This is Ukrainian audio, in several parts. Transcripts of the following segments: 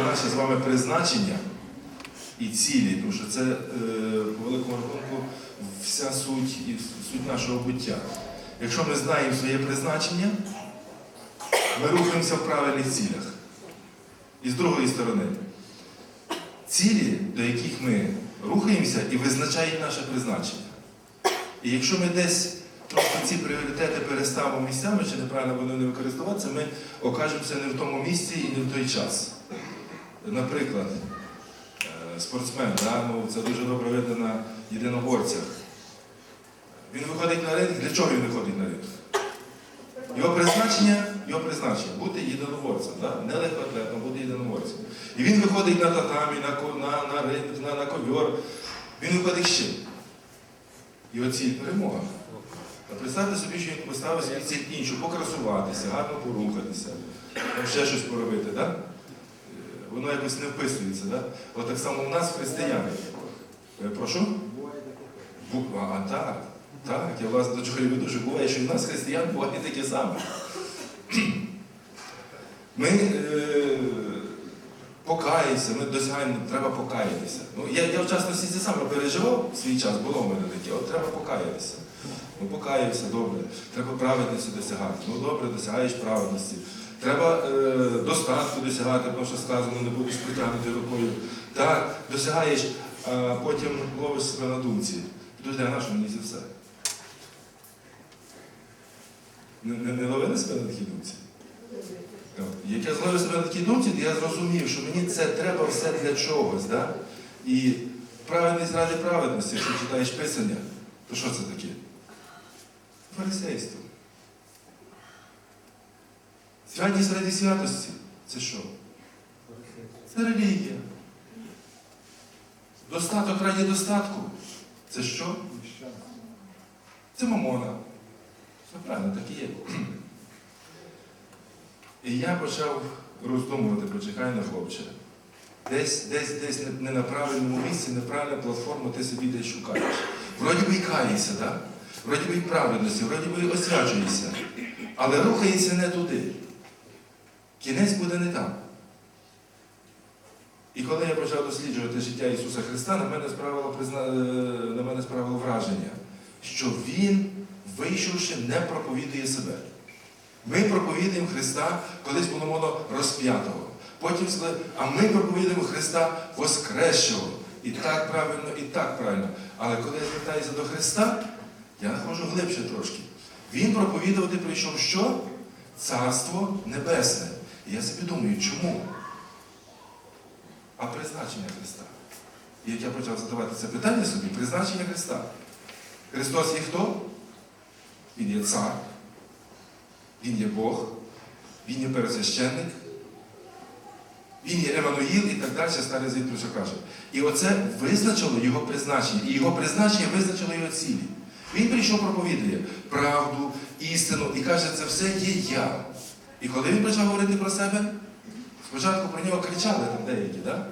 про наше з вами призначення і цілі, тому що це е, по великому рахунку вся суть і суть нашого буття. Якщо ми знаємо своє призначення, ми рухаємося в правильних цілях. І з другої сторони, цілі, до яких ми рухаємося, і визначають наше призначення. І якщо ми десь трошки ці пріоритети переставимо місцями чи неправильно будемо не використовуватися, ми окажемося не в тому місці і не в той час. Наприклад, е, спортсмен, да? ну, це дуже добре видно на єдиноборцях. Він виходить на ринг. Для чого він виходить на ринг? Його призначення, його призначення бути єдиноборцем, да? не легкоатлетом, бути єдиноборцем. І він виходить на татамі, на, на, на ринг, на, на ковьор. Він виходить чим? Його ціль перемога. Представте собі, що він поставив собі іншу, покрасуватися, гарно порухатися, ще щось поробити. Да? Воно якось не вписується. Да? От так само у нас християни. Е, Прошу? Бу- А, так, так, я власне до чого веду, що буває, що в нас християн буває таке саме. Ми е, покаємося, ми досягаємо, треба покаятися. Ну, я, я в частності це саме переживав свій час, було в мене таке, от треба покаятися. Ну, покаявся, добре. Треба праведності досягати. Ну добре, досягаєш праведності. Треба е, достатку досягати, тому що сказано, не будеш притягнути рукою. Так, досягаєш, а потім ловиш себе на думці. Підожди, а що мені це все? Не, не, не ловили себе на такій думці? Як я зловив себе на такій думці, я зрозумів, що мені це треба все для чогось. Да? І праведність ради праведності, якщо читаєш Писання, то що це таке? Фарисейство. Святість ради святості це що? Це релігія. Достаток раді достатку. Це що? Це мамона. Все правильно, так і є. І я почав роздумувати, почекай на хлопче. Десь, десь, десь не на правильному місці, неправильна платформа, ти собі десь шукаєш. Вроді би і каєшся, да? вроді би і праведності, вроді би і освячуєшся, але рухається не туди. Кінець буде не там. І коли я почав досліджувати життя Ісуса Христа, на мене справило, призна... е, на мене справило враження, що Він, вийшовши, не проповідує себе. Ми проповідуємо Христа, колись було розп'ятого. Потім а ми проповідуємо Христа Воскресшого. І так правильно, і так правильно. Але коли я звертаюся до Христа, я знаходжу глибше трошки. Він проповідувати прийшов що? Царство Небесне. І я собі думаю, чому? А призначення Христа. І як я почав задавати це питання собі, призначення Христа. Христос є хто? Він є цар, Він є Бог, Він є пересвященник, Він є Еммануїл і так далі, старий звідти що каже. І оце визначило його призначення. І його призначення визначило його цілі. Він прийшов проповідує правду, істину і каже, це все є я. І коли він почав говорити про себе, спочатку про нього кричали там деякі, да?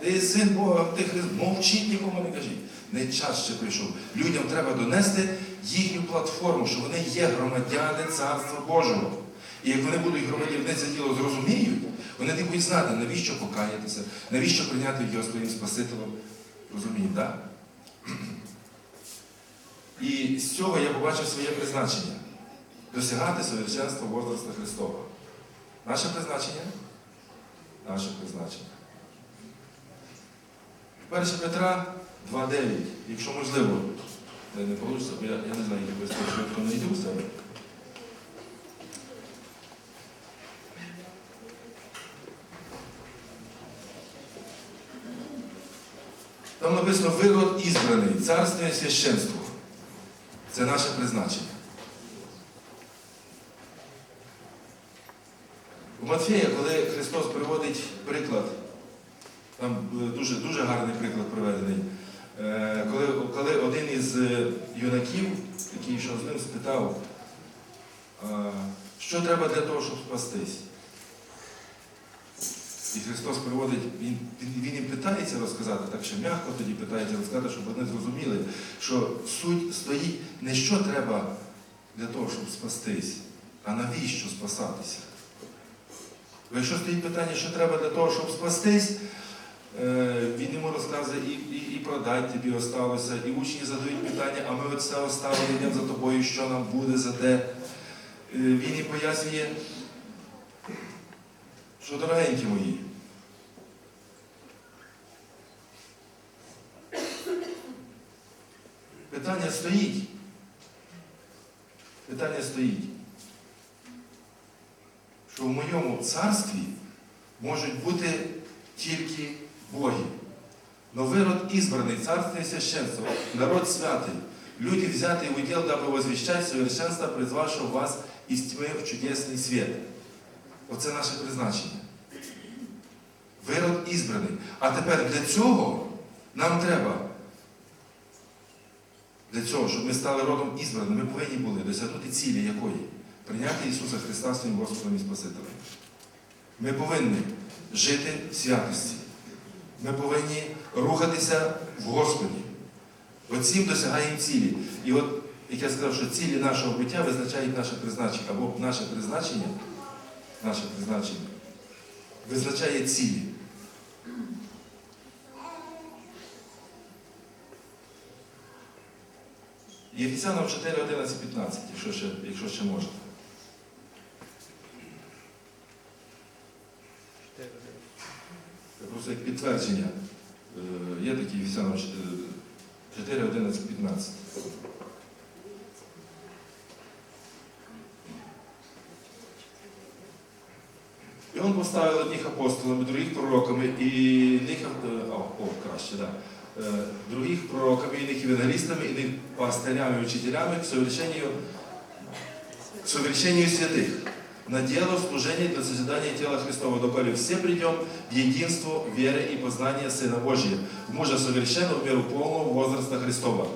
Ти син Бога, ти Христ, мовчіть, нікому не кажіть. Не час ще прийшов. Людям треба донести їхню платформу, що вони є громадяни Царства Божого. І як вони будуть громадяни, це діло зрозуміють, вони не будуть знати, навіщо покаятися, навіщо прийняти його своїм Спасителем. Розуміють, так? І з цього я побачив своє призначення досягати совершенства возраста Христова. Наше призначення? Наше призначення. 1 Петра 2.9, якщо можливо, це не вийде, бо я, я не знаю, як я швидко не йду в себе. Там написано вирод ізбраний, царство і священство. Це наше призначення. У Матфея, коли Христос приводить приклад, там е, дуже, дуже гарний приклад приведений, Е, коли, коли один із е, юнаків, який йшов з ним, спитав, що треба для того, щоб спастись. І Христос приводить, він, він їм питається розказати, так що м'яко тоді питається розказати, щоб вони зрозуміли, що суть стоїть не що треба для того, щоб спастись, а навіщо спасатися. Якщо стоїть питання, що треба для того, щоб спастись, е, він йому розказує і, і, і продать тобі осталося, і учні задають питання, а ми все оставили, за тобою, що нам буде за те. Е, Він і пояснює, що дорогенькі мої. Питання стоїть. Питання стоїть, що в моєму царстві можуть бути тільки боги. Но ви род избранный, царственное священство, народ святый, люди, взятые в удел, дабы возвещать совершенство, призвавшего вас из тьмы в чудесний свет. Оце наше призначення. Ви род ізбраний. А тепер для цього нам треба, для цього, щоб ми стали родом ізбраним, ми повинні були досягнути цілі якої? Прийняти Ісуса Христа своїм Господом і Спасителем. Ми повинні жити в святості. Ми повинні рухатися в Господі. Оцім досягаємо цілі. І от, як я сказав, що цілі нашого буття визначають наше призначення, або наше призначення, наше призначення визначає цілі. Єфесянам 4, 11, 15, якщо ще, якщо ще можна. Це просто як підтвердження. Е, Є такі Єфесянам 4, 11, 15. І він поставив одних апостолами, других пророками, і них, е, о, о краще, да. Е, других пророками, иных евангелистами, иных пастырями и учителями к совершению, к совершению святых, На дело служения для созидания тела Христова, доколе все придем в единство веры и познания Сына Божия, в мужа совершенного в меру полного возраста Христова,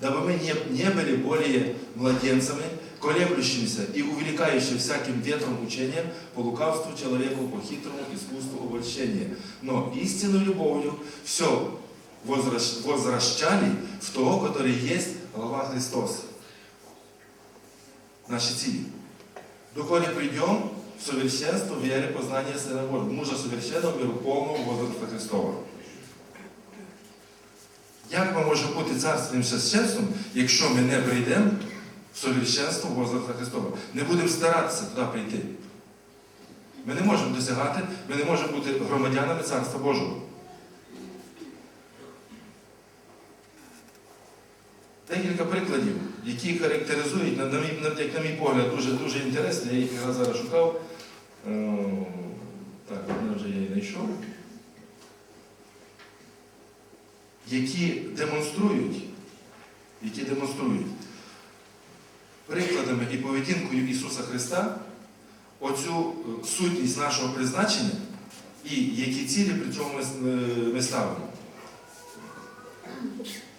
дабы мы не, не были более младенцами, колеблющимися и увлекающими всяким ветром учением по лукавству человеку, по хитрому искусству обольщения, но истинной любовью все возвращ- возвращали в того, который есть глава Христос. Наши цели. Доколе придем в совершенство веры познания Сына Божьего, мужа совершенного миру полного возраста Христова. Як ми можемо бути царственним священством, якщо ми не прийдемо в совершенство возраста Христова? Не будемо старатися туди прийти. Ми не можемо досягати, ми не можемо бути громадянами Царства Божого. Декілька прикладів, які характеризують, на, на, як на мій погляд, дуже, дуже інтересно, я їх якраз зараз шукав. Е, так, одне вже я і знайшов. Які демонструють, які демонструють прикладами і поведінкою Ісуса Христа оцю е, сутність нашого призначення і які цілі при цьому ми, е, ми ставимо.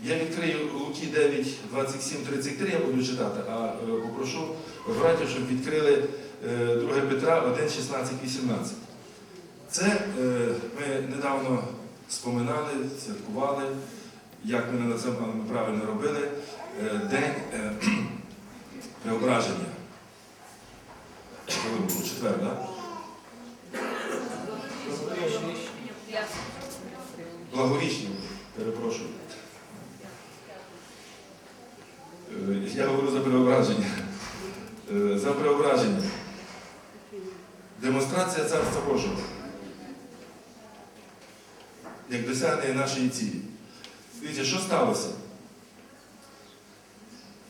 Я відкрию Луки 9, 27, 33, я буду читати, а е, попрошу братів, щоб відкрили е, 2 Петра 1, 16, 18. Це е, ми недавно споминали, святкували, як ми на це правильно робили, е, День е, преображення. Коли було? Четвер, так? Да? Благовіщення, перепрошую. Е, Я говорю за преображення. Е, За преображення. Демонстрація Царства Божого. Як досягнення нашої цілі. Дивіться, що сталося?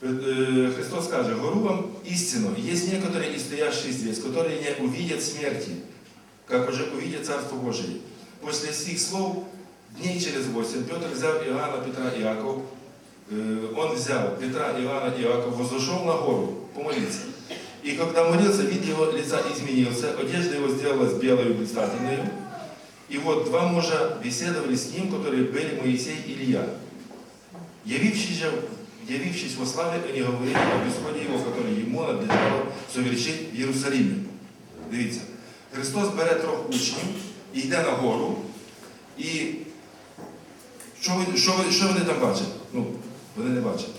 Е, е, Христос каже, говорю вам истину, есть некоторые из стоящих здесь, которые не увидят смерти, как уже увидят Царство Божие. После сих слов, дней через восемь, Петр взял Иоанна, Петра и Иаков, Э, он взял Петра, Иоанна и Иакова, возошел на гору помолиться. И когда молился, вид его лица изменился, одежда его сделалась белой и блистательной. И вот два мужа беседовали с ним, которые были Моисей и Илья. Явившись, же, явившись во славе, они говорили об исходе его, который ему надлежало совершить в Єрусалимі. Дивіться, Христос бере трьох учнів і йде на гору. І що, ви- що, ви- що вони там бачать? Ну, вони не бачать.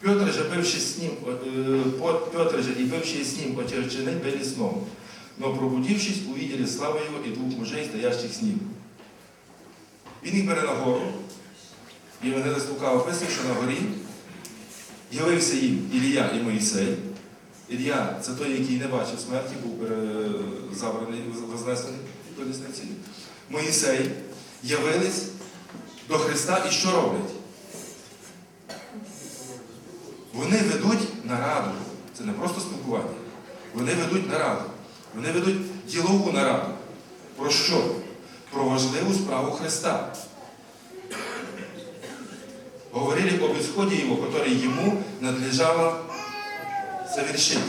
Петр же, бивши с ним, э, по- Петр же и бывшие с ним очерчены были сном. но пробудившись, увидели славу Его и двух мужей, стоящих с ним. Він їх бере на гору, і Євангелист Лука описує, що на горі явився їм Ілія і Моїсей. Ілія це той, який не бачив смерті, був пере- забраний, вознесений до лісниці. Моїсей явились до Христа і що роблять? Вони ведуть нараду. Це не просто спілкування. Вони ведуть нараду. Вони ведуть ділову нараду. Про що? Про важливу справу Христа. Говорили об исходе Его, который Ему надлежало совершить.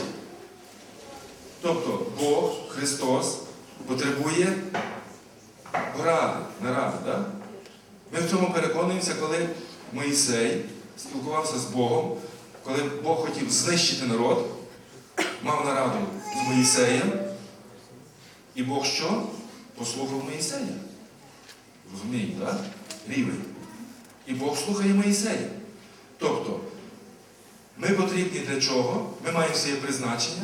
Тобто Бог, Христос потребує поради, наради. Да? Ми в цьому переконуємося, коли Моїсей спілкувався з Богом, коли Бог хотів знищити народ, мав нараду з Моїсеєм, і Бог що? Послухав Моїсея. Розумієте, так? Рівень. І Бог слухає Моїсея. Тобто, ми потрібні для чого? Ми маємо своє призначення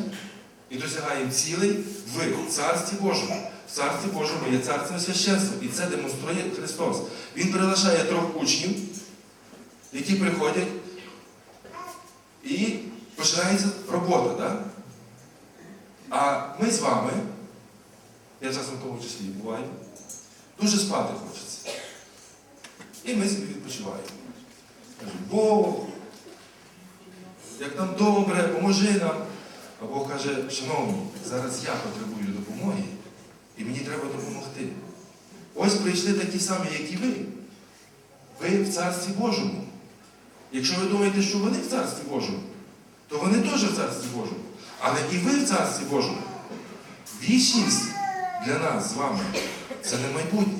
і досягаємо цілей в Царстві Божому. В Царстві Божому є царство священство, і це демонструє Христос. Він приглашає трьох учнів, які приходять, і починається робота. Да? А ми з вами, я часом в тому числі буваю, дуже спати хочеться. І ми собі відпочиваємо. Кажемо, Бог, як нам добре, поможи нам. А Бог каже, шановні, зараз я потребую допомоги, і мені треба допомогти. Ось прийшли такі самі, як і ви. Ви в Царстві Божому. Якщо ви думаєте, що вони в Царстві Божому, то вони теж в Царстві Божому. Але і ви в Царстві Божому. Вічність для нас з вами це не майбутнє.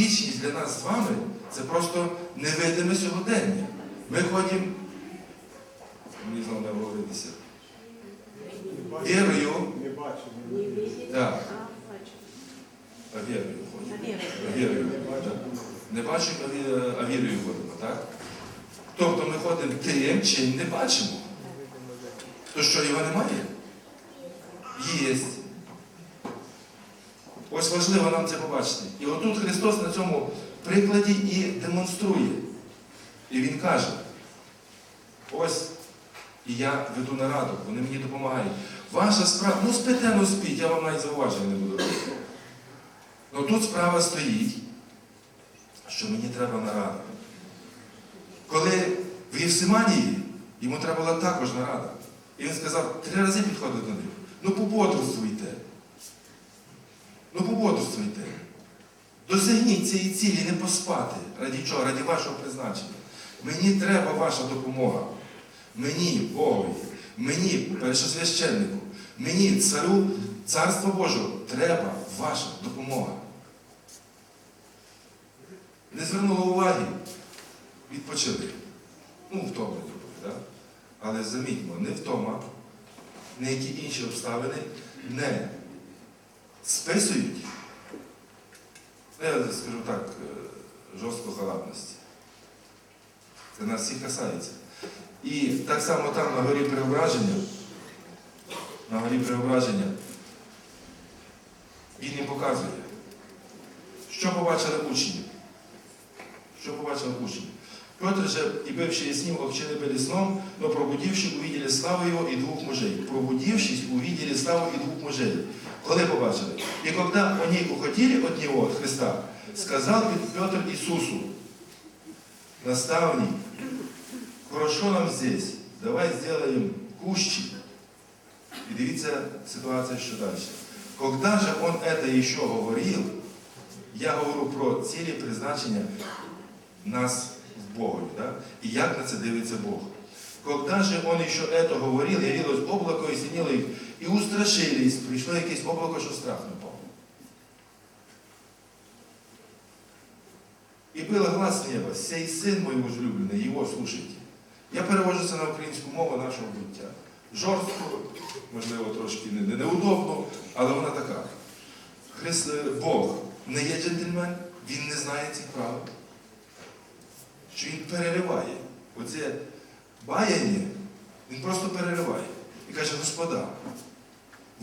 Вічність для нас з вами це просто невидиме сьогодення. Ми ходимо, мені знову не говоритися, вірою. Так. А, вірою ходимо. Не бачимо, а вірою ходимо, так? Тобто ми ходимо тим, чим не бачимо. То що його немає? Єсть. Ось важливо нам це побачити. І отут Христос на цьому прикладі і демонструє. І Він каже, ось і я веду нараду, вони мені допомагають. Ваша справа, ну спите, ну спіть, я вам навіть зауваження не буду робити. Ну тут справа стоїть, що мені треба нарада. Коли в Євсиманії йому треба була також нарада. І він сказав, три рази підходив до них. Ну пободрствуйте. Ну пободрствуйте. Досягніть цієї цілі не поспати. Раді чого? Раді вашого призначення. Мені треба ваша допомога. Мені, Богові, мені, першосвященнику, мені, царю, царство Божого, треба ваша допомога. Не звернули уваги, відпочили. Ну, втомлені були, так? Але замітьмо, не втома, не які інші обставини не списують, ну, я скажу так, е, жорстко халатності. Це нас всіх касається. І так само там на горі преображення, на горі преображення, він їм показує, що побачили учні Что побачили учні? Петр же, и бывшие с ним, обчены были сном, но пробудившись, увидели славу его и двух мужей. Пробудившись, увидели славу и двух мужей. Коли побачили? И когда они уходили от него, от Христа, сказал Петр Иисусу, наставник, хорошо нам здесь, давай сделаем кущи. И дивіться ситуація, що далі. Когда же он это еще говорил, я говорю про цілі призначення нас в Богові. Да? И як на це дивиться Бог. Когда же он еще это говорил, явилось облако и синило их, и устрашились, прийшло якесь облако, що страх напав. І был глаз с неба, сей син мой возлюблений, його слушайте. Я перевожу це на українську мову нашого буття. Жорстко, можливо, трошки не- не- неудобно, але вона така. Христ, е, Бог не є джентльмен, він не знає цих правил. Що він перериває. Оце баяння, він просто перериває. І каже, Господа,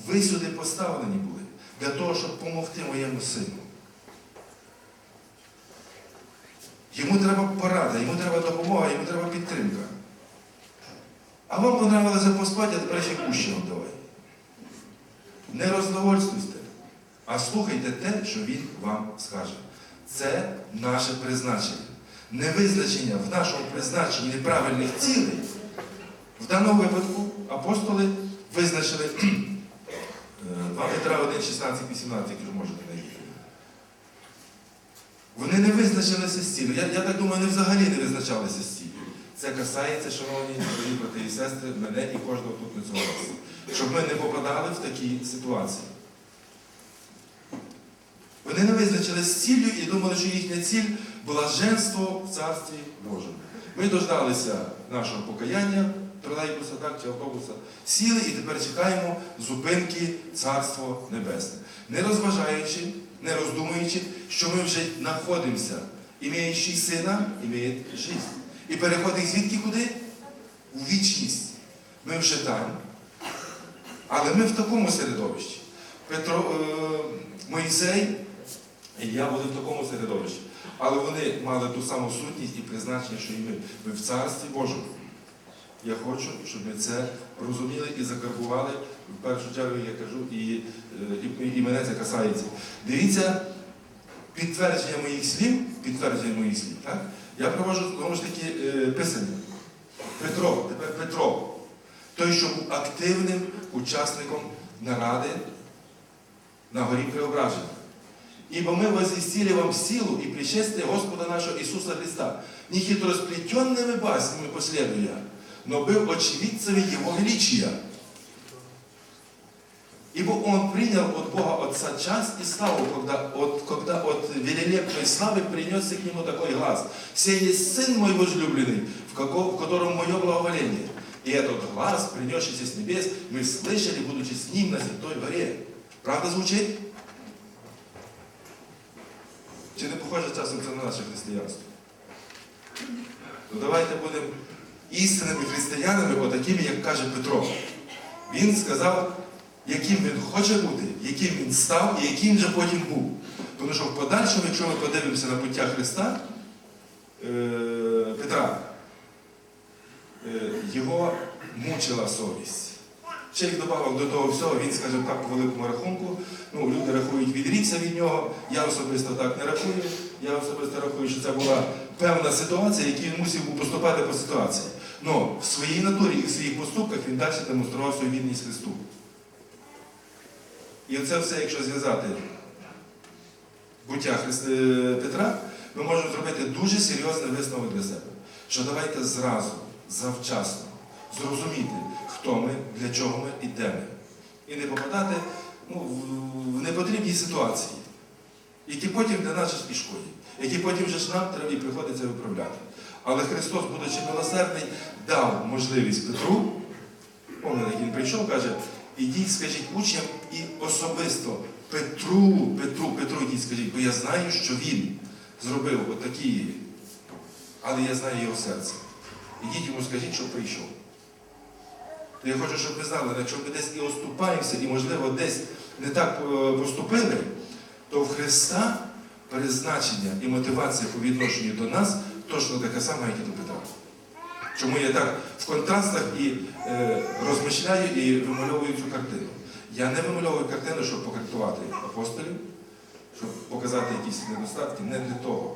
Ви сюди поставлені були для того, щоб допомогти моєму сину. Йому треба порада, йому треба допомога, йому треба підтримка. А вам понравилося поспати, а тепер ще кущі вам давай. Не роздовольствуйте, а слухайте те, що він вам скаже. Це наше призначення. Невизначення в нашому призначенні неправильних цілей. В даному випадку апостоли визначили е, 2 Петра 1, 16, 18, які можете знайти. Вони не визначилися з цілею. Я, я так думаю, вони взагалі не визначалися з цілею. Це касається, шановні дорогі брати і сестри, мене і кожного тут на цьому місці. Щоб ми не попадали в такі ситуації. Вони не визначилися з ціллю і думали, що їхня ціль блаженство в Царстві Божому. Ми дождалися нашого покаяння, тролейбуса так, чи автобуса, сіли і тепер чекаємо зупинки Царство Небесне. Не розважаючи, не роздумуючи, що ми вже знаходимося, імеючи сина, імеє життя. І переходить звідки куди? У вічність. Ми вже там. Але ми в такому середовищі. Петро, е, Моїсей я були в такому середовищі. Але вони мали ту саму сутність і призначення, що і ми. Ми в Царстві Божому. Я хочу, щоб ми це розуміли і закарбували. В першу чергу я кажу, і, е, і, і мене це касається. Дивіться, підтвердження моїх слів, підтвердження моїх слів, так? Я проводжу знову ж таки е, писання. Петро, тепер Петро, той, що був активним учасником наради на горі Преображення. Ибо мы возвестили вам силу и пришествие Господа нашего Иисуса Христа, не хитросплетенными баснями последуя, но был очевидцами Его величия. Ибо Он принял от Бога Отца часть и славу, когда от, когда от велелепной славы принесся к Нему такой глаз. «Сей есть Сын мой возлюбленный, в, каком, в котором мое благоволение». И этот глаз, принесшийся с небес, мы слышали, будучи с Ним на Святой горе. Правда звучит? Чи не похоже часом це на наше християнство? То давайте будемо істинними християнами, отакими, як каже Петро. Він сказав, яким він хоче бути, яким він став і яким же потім був. Тому що в подальшому, якщо ми подивимося на пуття Христа, е, Петра, е, його мучила совість. Ще як додав до того всього, він, скажімо так, по великому рахунку, ну, люди рахують, відрікся від нього, я особисто так не рахую. Я особисто рахую, що це була певна ситуація, якій він мусив поступати по ситуації. Но в своїй натурі і в своїх поступках він далі демонстрував свою відність Христу. І оце все, якщо зв'язати буття Христ- Петра, ми можемо зробити дуже серйозний висновок для себе. Що давайте зразу, завчасно зрозуміти, хто ми, для чого ми і де ми. І не попадати ну, в- непотрібні ситуації, які потім для нас ж і шкодять, які потім вже ж нам треба і приходиться виправляти. Але Христос, будучи милосердний, дав можливість Петру, як він прийшов, каже, ідіть, скажіть учням і особисто Петру, Петру, Петру, ідіть, скажіть, бо я знаю, що він зробив отакі, але я знаю його серце. Ідіть йому скажіть, що прийшов. То я хочу, щоб ви знали, якщо ми десь і оступаємося, і, можливо, десь не так е, поступили, то в Христа призначення і мотивація по відношенню до нас точно така сама, як і до Петра. Чому я так в контрастах і е, розмишляю і вимальовую цю картину. Я не вимальовую картину, щоб покартувати апостолів, щоб показати якісь недостатки, не для того.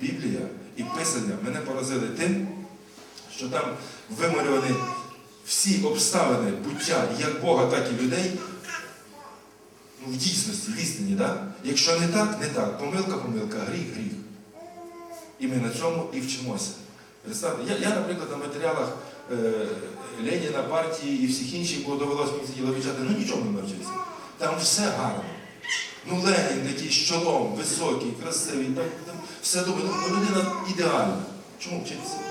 Біблія і Писання мене поразили тим, що там вималювані всі обставини буття як Бога, так і людей ну, в дійсності, в істині. Да? Якщо не так, не так. Помилка, помилка, гріх, гріх. І ми на цьому і вчимося. Я, я, наприклад, на матеріалах е, Леніна, партії і всіх інших, бо довелося мені сиділо вивчати, ну нічого не навчився. Там все гарно. Ну, Ленін такий з чолом, високий, красивий, там, там все добре, ну, людина ідеальна. Чому вчитися?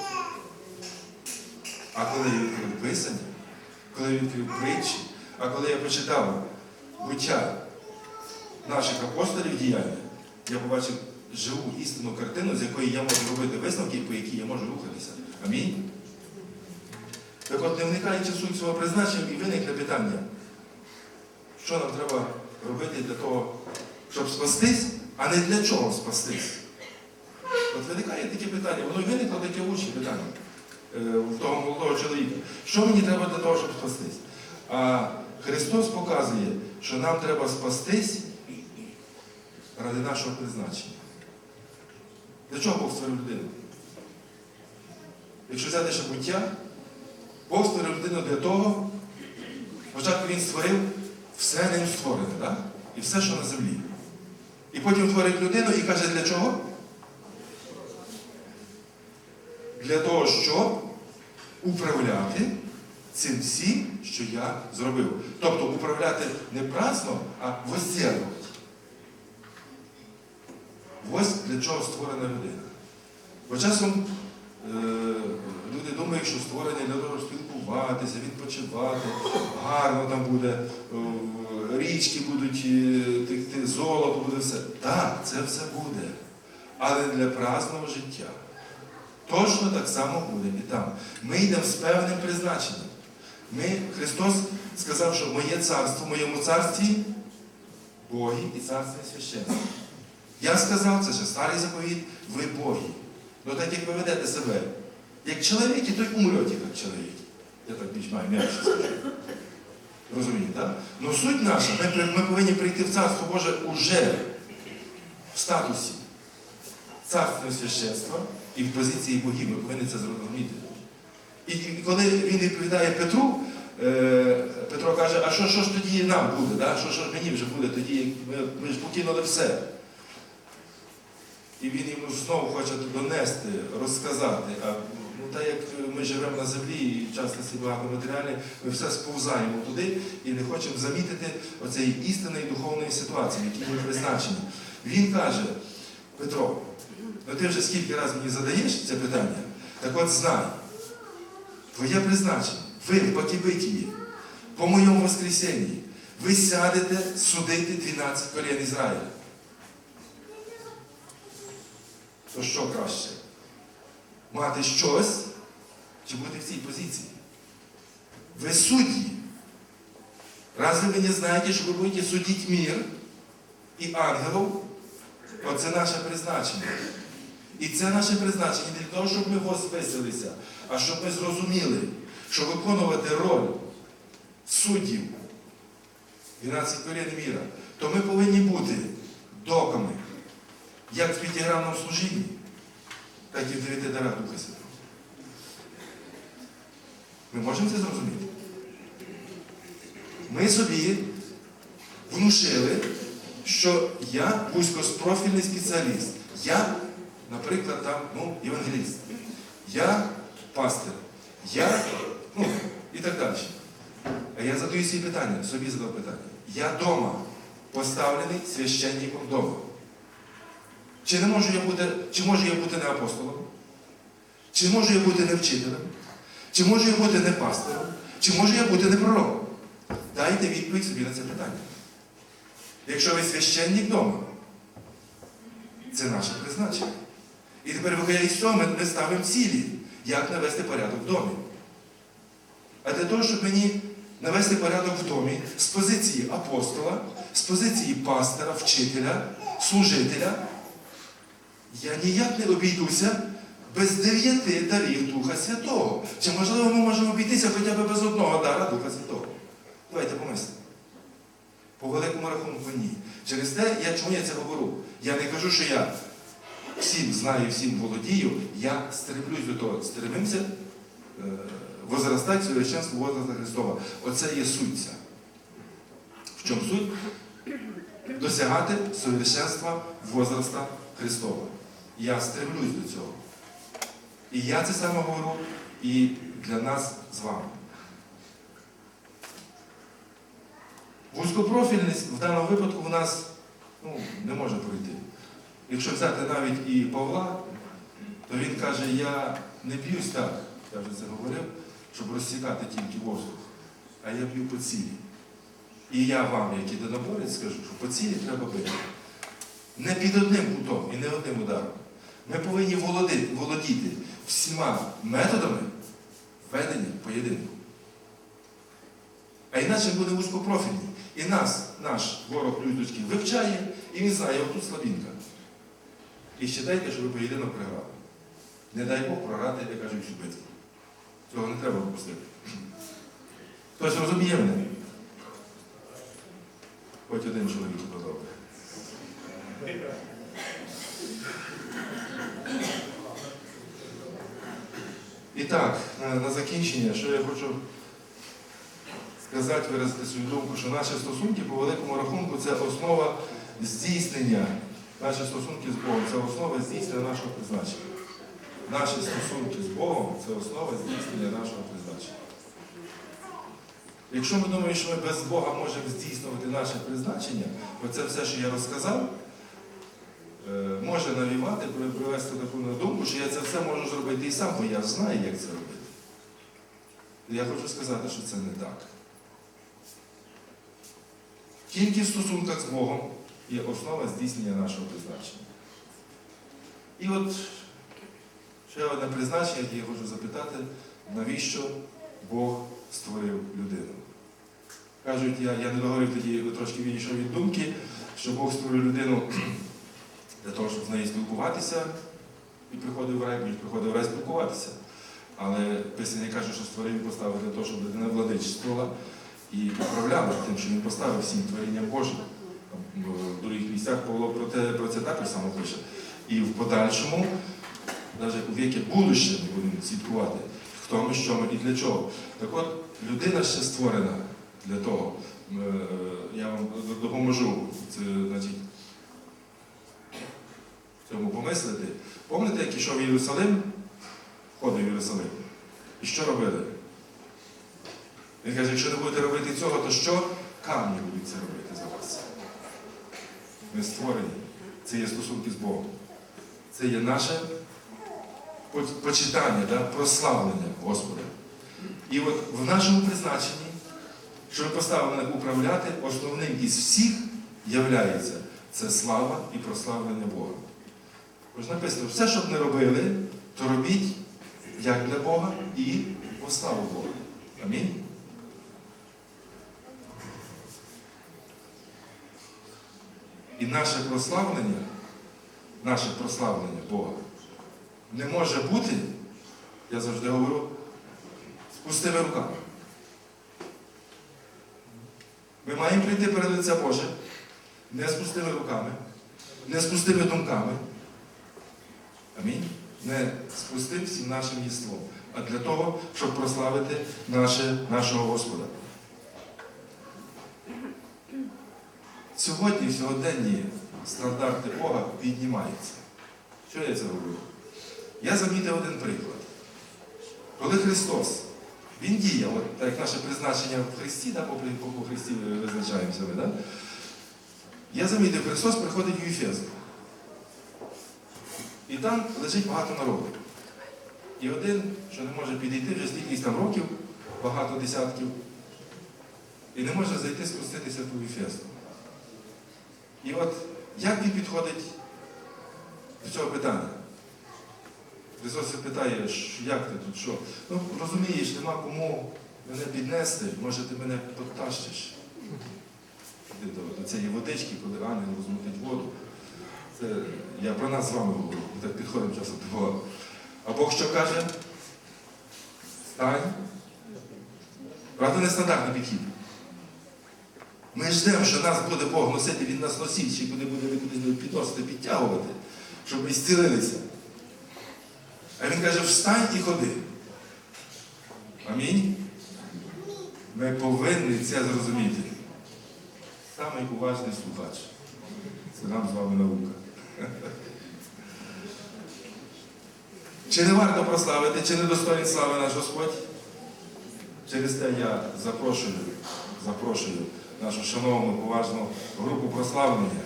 А коли я відкрив Писання, коли я відкрив притчі, а коли я почитав буття наших апостолів діяння, я побачив живу істинну картину, з якої я можу робити висновки, по якій я можу рухатися. Амінь. Так от, не вникаючи в суть свого призначення, і виникне питання. що нам треба робити для того, щоб спастись, а не для чого спастись. От виникає таке питання, воно виникло таке учні питання в того молодого чоловіка. Що мені треба для того, щоб спастись? А Христос показує, що нам треба спастись ради нашого призначення. Для чого Бог створив людину? Якщо взяти ще буття, Бог створив людину для того, спочатку Він створив все ним створене, так? і все, що на землі. І потім творить людину і каже, для чого? Для того, щоб управляти цим всім, що я зробив. Тобто управляти не праздно, а воздержувати. Ось для чого створена людина. Бо часом е, люди думають, що створені для того, спілкуватися, відпочивати, гарно там буде, е, річки будуть е, текти, золото буде все. Так, це все буде. Але для праздного життя. Точно так само буде і там. Ми йдемо з певним призначенням. Ми, Христос сказав, що моє царство, в моєму царстві Боги і царство священство. Я сказав, це ще старий заповіт, ви Боги. Ну так як ви ведете себе, як чоловік, і той умрете, як чоловік. Я так більш маю м'якше скажу. Розумієте, так? Ну суть наша, ми, ми повинні прийти в Царство Боже уже в статусі царственного священства і в позиції богів. Ми повинні це зрозуміти. І, коли він відповідає Петру, е, Петро каже, а що, що ж тоді нам буде? Да? Що, що ж мені вже буде тоді, ми, ми ж покинули все. І він йому знову хоче донести, розказати. А ну, так як ми живемо на землі і часто багато матеріалів, ми все сповзаємо туди і не хочемо замітити оцеї істинної духовної ситуації, в якій ми призначені. Він каже, Петро, ну ти вже скільки разів мені задаєш це питання, так от знай, твоє призначення, ви в Бакібитії, по моєму воскресенні, ви сядете судити 12 колін Ізраїля. То що краще? Мати щось чи бути в цій позиції? Ви судді. Разве ви не знаєте, що ви будете судити мир і ангелів? Оце наше призначення. І це наше призначення не для того, щоб ми возвисилися, а щоб ми зрозуміли, що виконувати роль суддів 12 колін міра, то ми повинні бути доками як в п'ятигранному служінні, так і в дев'яти дарах Духа Святого. Ми можемо це зрозуміти? Ми собі внушили, що я вузькопрофільний спеціаліст. Я, наприклад, там, ну, євангеліст. Я пастир. Я, ну, і так далі. А я задаю собі питання, собі задав питання. Я вдома поставлений священником вдома. Чи не можу я бути, чи можу я бути не апостолом? Чи можу я бути не вчителем? Чи можу я бути не пастором? Чи можу я бути не пророком? Дайте відповідь собі на це питання. Якщо ви священник вдома, це наше призначення. І тепер виходить цього, ми, ми ставимо цілі, як навести порядок в домі. А для того, щоб мені навести порядок в домі з позиції апостола, з позиції пастора, вчителя, служителя, я ніяк не обійдуся без дев'яти дарів Духа Святого. Чи можливо ми можемо обійтися хоча б без одного дара Духа Святого? Давайте помислимо. По великому рахунку ні. Через те, я чому я це говорю? Я не кажу, що я всім знаю, всім володію, я стремлюсь до того, стремимося е, возростати в совершенство возраста Христова. Оце є суть. В чому суть? Досягати совершенства возраста Христова. Я стремлюсь до цього. І я це саме говорю і для нас з вами. Вузькопрофільність в даному випадку у нас ну, не може пройти. Якщо взяти навіть і Павла, то він каже, я не б'юсь так, я вже це говорив, щоб розсікати тільки воздух, а я б'ю по цілі. І я вам, як єдиноборець, скажу, що по цілі треба бити. Не під одним кутом і не одним ударом. Ми повинні володіти, володіти всіма методами ведення поєдинку. А інакше буде вузькопрофільні. І нас, наш ворог людський вивчає, і він знає, отут слабінка. І ще дайте, що ви поєдинок програли. Не дай Бог програти, як кажуть, всю битву. Цього не треба допустити. Хтось розуміє мене? Хоч один чоловік подобає. І так, на, на закінчення, що я хочу сказати, виразити свою думку, що наші стосунки по великому рахунку це основа здійснення, наші стосунки з Богом, це основа здійснення нашого призначення. Наші стосунки з Богом це основа здійснення нашого призначення. Якщо ми думаємо, що ми без Бога можемо здійснювати наше призначення, то це все, що я розказав, е, може навівати, привести таку на думку, що я це все можу зробити і сам, бо я знаю, як це робити. Я хочу сказати, що це не так. Тільки в стосунках з Богом є основа здійснення нашого призначення. І от ще одне призначення, яке я хочу запитати, навіщо Бог створив людину? Кажуть, я, я не договорив тоді, трошки відійшов від думки, що Бог створив людину для того, щоб з нею спілкуватися, і приходив в рай, і приходив в рай спілкуватися. Але Писання каже, що створив і поставив для того, щоб людина владичествувала і управляла тим, що він поставив всім творінням Божим. В других місцях Павло про, те, про це також само пише. І в подальшому, навіть у віки будуще ми будемо слідкувати, хто ми, що ми і для чого. Так от, людина ще створена для того. Е, Я вам допоможу це, значить, цьому помислити. Пам'ятаєте, як ішов в Єрусалим, ходив в Єрусалим? І що робили? Він каже, якщо не будете робити цього, то що? Камні будуть це робити за вас. Ми створені. Це є стосунки з Богом. Це є наше почитання, да? прославлення Господа. І от в нашому призначенні, що ми поставили управляти, основним із всіх являється це слава і прославлення Бога. Ось написано, все, що б не робили, то робіть як для Бога і во славу Бога. Амінь. І наше прославлення, наше прославлення Бога не може бути, я завжди говорю, з пустими руками. Ми маємо прийти перед лице Боже не з пустими руками, не з пустими думками. Амінь. Не з всім нашим єством, а для того, щоб прославити наше, нашого Господа. Сьогодні, в сьогоденні стандарти Бога піднімаються. Що я це говорю? Я замітив один приклад. Коли Христос, Він діяв, так як наше призначення в Христі, да, по, по, Христі визначаємося ми, да? я замітив, Христос приходить в Ефес. І там лежить багато народу. І один, що не може підійти вже стільки там років, багато десятків, і не може зайти спуститися по Ефесу. І от як він підходить до цього питання? Христос питає, як ти тут, що? Ну, розумієш, нема кому мене піднести, може ти мене підтащиш. До, до цієї водички, коли ангел розмутить воду. Це я про нас з вами говорю, так підходимо часом до Бога. А Бог що каже? Стань. Правда, нестандартний підхід. Ми ждемо, що нас буде Бог носити, Він нас носить, куди буде він кудись підносити, підтягувати, щоб ми зцілилися. А він каже, встань і ходи. Амінь. Ми повинні це зрозуміти. Самий уважний слухач. Це нам з вами наука. Чи не варто прославити, чи не достойний слави наш Господь? Через те я запрошую, запрошую нашу шановну поважну групу прославлення